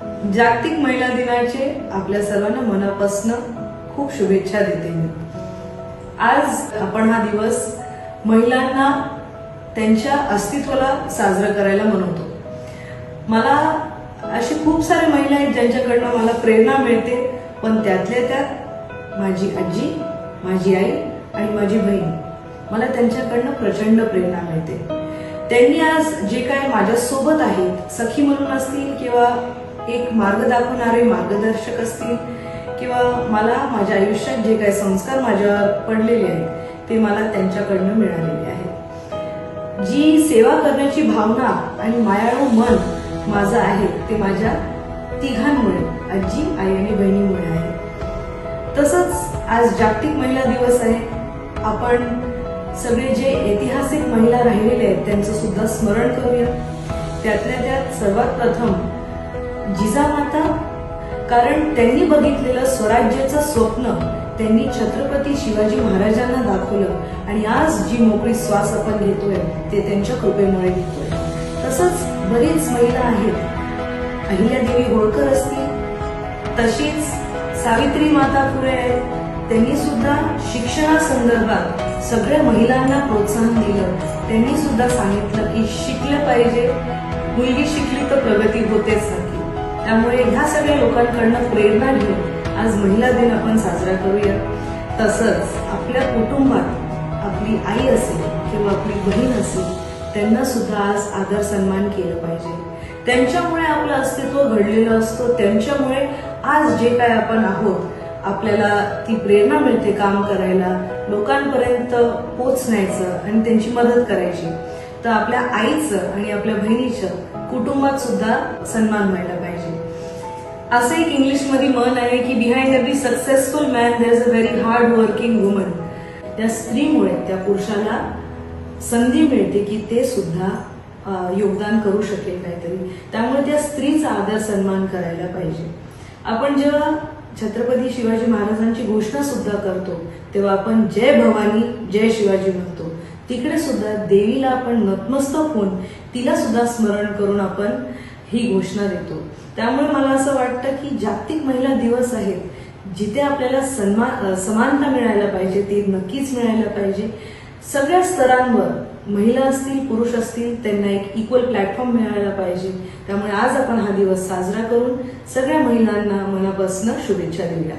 जागतिक महिला दिनाचे आपल्या सर्वांना मनापासून खूप शुभेच्छा देते मी. आज आपण हा दिवस महिलांना त्यांच्या अस्तित्वाला साजरा करायला मनवतो मला अशी खूप सारे महिला आहेत ज्यांच्याकडनं मला प्रेरणा मिळते पण त्यातल्या त्यात माझी आजी माझी आई आणि माझी बहीण मला त्यांच्याकडनं प्रचंड प्रेरणा मिळते. त्यांनी आज जे काय माझ्यासोबत आहेत सखी म्हणून असतील किंवा एक मार्ग दाखवणारे मार्गदर्शक असतील किंवा मला माझ्या आयुष्यात जे काही संस्कार माझ्यावर पडलेले आहेत ते मला त्यांच्याकडनं मिळालेले आहेत. जी सेवा करण्याची भावना आणि मायाळू मन माझं आहे ते माझ्या तिघांमुळे आजी आई आणि बहिणीमुळे आहे. तसंच आज जागतिक महिला दिवस आहे. आपण सगळे जे ऐतिहासिक महिला राहिलेले आहेत त्यांचं सुद्धा स्मरण करूया. त्यातल्या त्यात सर्वात प्रथम जिजामाता कारण त्यांनी बघितलेलं स्वराज्याचं स्वप्न त्यांनी छत्रपती शिवाजी महाराजांना दाखवलं आणि आज जी मोकळी श्वास आपण घेतोय ते त्यांच्या कृपेमुळे घेतोय. तसंच बरीच महिला आहेत. अहिल्यादेवी होळकर असतील. तशीच सावित्री माता फुले आहेत त्यांनी सुद्धा शिक्षणासंदर्भात सगळ्या महिलांना प्रोत्साहन दिलं. त्यांनी सुद्धा सांगितलं की शिकलं पाहिजे. मुलगी शिकली तर प्रगती होतेच नक्की. त्यामुळे ह्या सगळ्या लोकांकडनं प्रेरणा घेऊन आज महिला दिन आपण साजरा करूया. तसंच आपल्या कुटुंबात आपली आई असेल किंवा आपली बहीण असेल त्यांना सुद्धा आज आदर सन्मान केलं पाहिजे. त्यांच्यामुळे आपलं अस्तित्व घडलेलं असतं. त्यांच्यामुळे आज जे काय आपण आहोत आपल्याला ती प्रेरणा मिळते काम करायला. लोकांपर्यंत पोचण्याचं आणि त्यांची मदत करायची. तर आपल्या आईचं आणि आपल्या बहिणीचं कुटुंबात सुद्धा सन्मान व्हायला पाहिजे. असं एक इंग्लिशमध्ये म्हण आहे की behind every successful man there is a very hard working woman त्या स्त्रीमुळे त्या पुरुषाला संधी मिळते की ते सुद्धा योगदान करू शकेल काहीतरी. त्यामुळे त्या स्त्रीचा आदर सन्मान करायला पाहिजे. आपण जेव्हा छत्रपती शिवाजी महाराजांची घोषणा सुद्धा करतो तेव्हा आपण जय भवानी जय शिवाजी म्हणतो. तिकडे सुद्धा देवीला आपण नतमस्तक होऊन तिला सुद्धा स्मरण करून आपण ही घोषणा देतो. त्यामुळे मला असं वाटतं की जागतिक महिला दिवस आहेत जिथे आपल्याला सन्मान समानता मिळायला पाहिजे ती नक्कीच मिळायला पाहिजे. सगळ्या स्तरांवर महिला असतील पुरुष असतील त्यांना एक इक्वल प्लॅटफॉर्म मिळायला पाहिजे. त्यामुळे आज आपण हा दिवस साजरा करून सगळ्या महिलांना मनापासून शुभेच्छा देऊया.